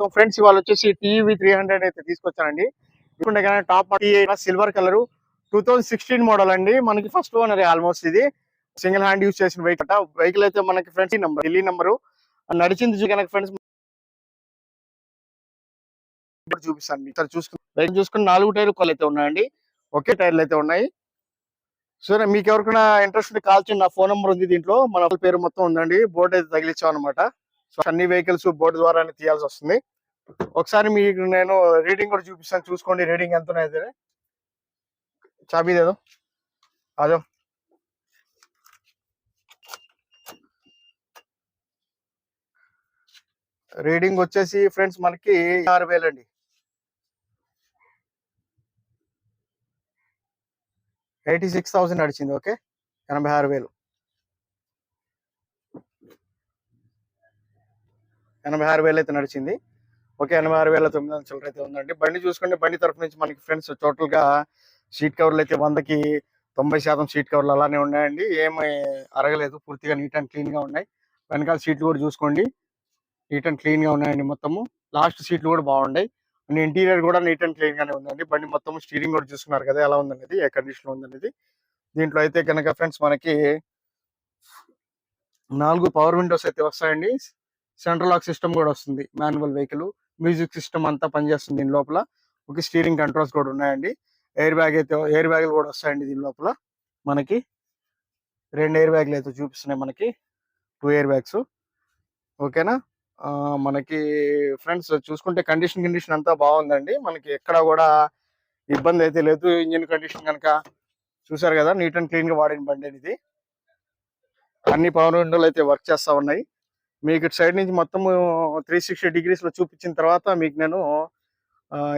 స్వాగతం ఫ్రెండ్స్ ఇవాళ వచ్చేసి టీవీ త్రీ హండ్రెడ్ అయితే తీసుకొచ్చానండి ఇప్పుడే top silver colour two thousand sixteen model అండి. మనకి ఫస్ట్ ఓనర్ ఆల్మోస్ట్ ఇది. సింగిల్ హ్యాండ్ యూస్ చేసిన వెహికల్ వెహికల్ అయితే మనకి ఫ్రెండ్స్ నెంబర్ ఢిల్లీ నెంబరు నడిచింది కనుక ఫ్రెండ్స్ చూపిస్తాను మీకు. చూసుకుని వెహికల్ చూసుకుని నాలుగు టైర్లు కొలు అయితే ఉన్నాయండి. ఒకే టైర్లు అయితే ఉన్నాయి. సరే మీకు ఎవరికైనా ఇంట్రెస్ట్ ఉంటే కాల్ చేయండి. నా ఫోన్ నెంబర్ ఉంది దీంట్లో. మన పేరు మొత్తం ఉందండి. బోర్డు అయితే తగిలించాం అనమాట సో అన్ని వెహికల్స్ బోర్డు ద్వారానే తీయాల్సి వస్తుంది. ఒకసారి మీకు నేను రీడింగ్ కూడా చూపిస్తాను. చూసుకోండి రీడింగ్ ఎంత ఉన్నాయి చాబీదేదో అదో. రీడింగ్ వచ్చేసి ఫ్రెండ్స్ మనకి ఆరు వేలు అండి. ఎయిటీ సిక్స్ థౌసండ్ నడిచింది. ఓకే. ఎనభై ఆరు వేలు. ఎనభై ఆరు వేలు అయితే నడిచింది. ఓకే ఎనభై ఆరు వేల తొమ్మిది వందల చిల్లర అయితే ఉందండి. బండి చూసుకుంటే బండి తరఫు నుంచి మనకి ఫ్రెండ్స్ టోటల్గా సీట్ కవర్లు అయితే వందకి తొంభై శాతం సీట్ కవర్లు అలానే ఉన్నాయండి. ఏమి అరగలేదు. పూర్తిగా నీట్ అండ్ క్లీన్గా ఉన్నాయి. వెనకాల సీట్లు కూడా చూసుకోండి. నీట్ అండ్ క్లీన్గా ఉన్నాయండి మొత్తము. లాస్ట్ సీట్లు కూడా బాగున్నాయి. అండ్ ఇంటీరియర్ కూడా నీట్ అండ్ క్లీన్గానే ఉందండి. బండి మొత్తం స్టీరింగ్ కూడా చూసుకున్నారు కదా ఎలా ఉందనేది ఏ కండిషన్లో ఉందనేది. దీంట్లో అయితే కనుక ఫ్రెండ్స్ మనకి నాలుగు పవర్ విండోస్ అయితే వస్తాయండి. సెంట్రల్ లాక్ సిస్టమ్ కూడా వస్తుంది మాన్యువల్ వెహికల్. మ్యూజిక్ సిస్టమ్ అంతా పనిచేస్తుంది దీని లోపల. ఒక స్టీరింగ్ కంట్రోల్స్ కూడా ఉన్నాయండి. ఎయిర్ బ్యాగ్ అయితే ఎయిర్ బ్యాగులు కూడా వస్తాయండి దీని లోపల. మనకి రెండు ఎయిర్ బ్యాగులు అయితే చూపిస్తున్నాయి మనకి. Two air bags. ఓకేనా? ఆ, మనకి ఫ్రెండ్స్ చూసుకుంటే కండిషన్ కండిషన్ అంతా బాగుందండి. మనకి ఎక్కడ కూడా ఇబ్బంది అయితే లేదు. ఇంజిన్ కండిషన్ కనుక చూసారు కదా నీట్ అండ్ క్లీన్గా వాడిన బండి ఇది. అన్ని పవర్ విండోలు అయితే వర్క్ చేస్తా ఉన్నాయి. మీకు ఇటు సైడ్ నుంచి మొత్తం త్రీ సిక్స్టీ డిగ్రీస్లో చూపించిన తర్వాత మీకు నేను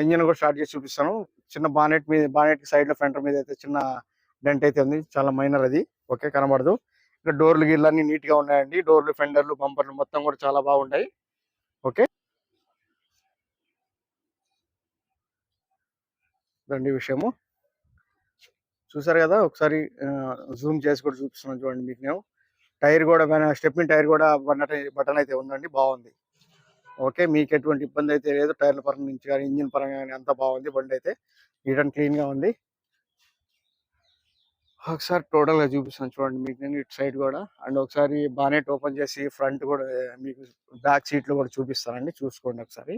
ఇంజిన్ కూడా స్టార్ట్ చేసి చూపిస్తాను. చిన్న బానెట్ మీద బానెట్ సైడ్లో మీద అయితే చిన్న డెంట్ అయితే ఉంది. చాలా మైనర్ అది. ఓకే కనబడదు. ఇక్కడ డోర్లు గీర్లు అన్ని నీట్గా ఉన్నాయండి. డోర్లు ఫెండర్లు బంపర్లు మొత్తం కూడా చాలా బాగుంటాయి. ఓకే. రండి విషయము. చూసారు కదా? ఒకసారి జూమ్ చేసి కూడా చూపిస్తున్నాను చూడండి మీకు నేను. టైర్ కూడా స్టెప్ని టైర్ కూడా బటన్ బటన్ అయితే ఉందండి బాగుంది. ఓకే మీకు ఎటువంటి ఇబ్బంది అయితే లేదు. టైర్ల పరంగా నుంచి కానీ ఇంజిన్ పరంగా కానీ అంతా బాగుంది. బండి అయితే నీట్ అండ్ క్లీన్గా ఉంది. ఒకసారి టోటల్గా చూపిస్తాను చూడండి మీకు నేను ఇటు సైడ్ కూడా. అండ్ ఒకసారి బానెట్ ఓపెన్ చేసి ఫ్రంట్ కూడా మీకు బ్యాక్ సీట్లు కూడా చూపిస్తానండి. చూసుకోండి ఒకసారి.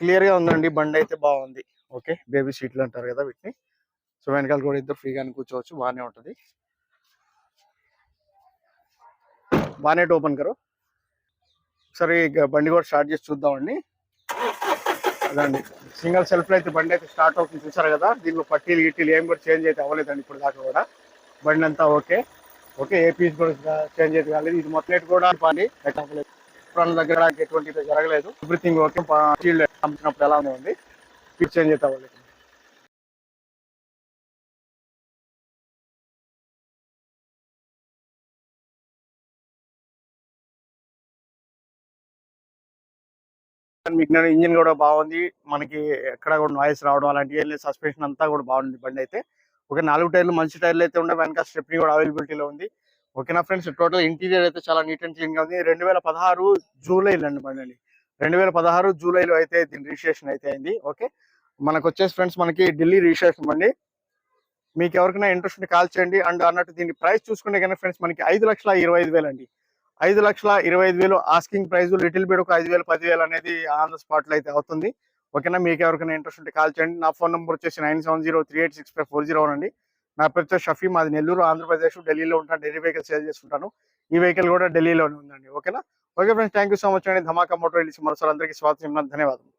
క్లియర్గా ఉందండి. బండి అయితే బాగుంది. ఓకే బేబీ సీట్లు అంటారు కదా వీటిని. సో వెనకాల కూడా ఇద్దరు ఫ్రీగానే కూర్చోవచ్చు. బాగానే ఉంటుంది. బానెట్ ఓపెన్ కరో ఒకసారి ఇక బండి కూడా స్టార్ట్ చేసి చూద్దామండి. అదండి. సింగల్ సెల్ఫ్ అయితే బండి అయితే స్టార్ట్ అవుతుంది. చూసారు కదా దీనిలో పట్టీలు గిట్టీలు ఏం కూడా చేంజ్ అయితే అవ్వలేదండి ఇప్పుడు దాకా కూడా. బండి అంతా ఓకే. ఓకే ఏ పీస్ కూడా చేంజ్ అయితే కాలేదు. ఇది మొత్తం కూడా పని. అవ్వలేదు ఫ్రంట్ దగ్గర ఎటువంటి జరగలేదు. Everything okay. స్టీల్ అమ్మినప్పుడు ఎలా ఉంది పీస్ చేంజ్ అయితే అవ్వలేదు. మీకు ఇంజిన్ కూడా బాగుంది. మనకి ఎక్కడ కూడా నాయిస్ రావడం అలాంటివి ఏం లేదు. సస్పెన్షన్ అంతా కూడా బాగుంది బండి అయితే. ఒక నాలుగు టైర్లు మంచి టైర్లు అయితే ఉండే వెనక స్టెప్ని కూడా అవైలబిలిటీలో ఉంది. ఓకేనా ఫ్రెండ్స్ టోటల్ ఇంటీరియర్ అయితే చాలా నీట్ అండ్ క్లీన్గా ఉంది. రెండు వేల పదహారు జూలైలో అండి బండి అండి రెండు వేల పదహారు జూలైలో అయితే దీని రిజిస్ట్రేషన్ అయితే అయింది. ఓకే మనకు వచ్చేసి ఫ్రెండ్స్ మనకి ఢిల్లీ రిజిస్ట్రేషన్ బండి మీకు ఎవరికైనా ఇంట్రెస్ట్ కాల్ చేయండి. అండ్ అన్నట్టు దీని ప్రైస్ చూసుకుంటే కానీ ఫ్రెండ్స్ మనకి ఐదు లక్షల ఇరవై ఐదు వేలు అండి. ఐదు లక్షల ఇరవై ఐదు వేలు ఆస్కింగ్ ప్రైస్ లిటిల్ బిడ్ ఒక ఐదు వేలు పదివేలు అనేది ఆన్ ద స్పాట్లో అయితే అవుతుంది. ఓకేనా? మీకు ఎవరికైనా ఇంట్రెస్ట్ ఉంటే కాల్ చేయండి. నా ఫోన్ నెంబర్ వచ్చేసి nine seven zero three eight six five four zero అండి. నా పేరు షఫీ. మాది నెల్లూరు ఆంధ్రప్రదేశ్ ఢిల్లీలో ఉంటాను. ఢిల్లీ వెహికల్ సేల్ చేసుకుంటాను ఈ వెహికల్ కూడా ఢిల్లీలోనే ఉందండి. ఓకేనా? Okay friends thank you so much అండి. ధమాకా మోటార్ వెళ్ళి మరోసారి అందరికీ స్వాగతం. ధన్యవాదాలు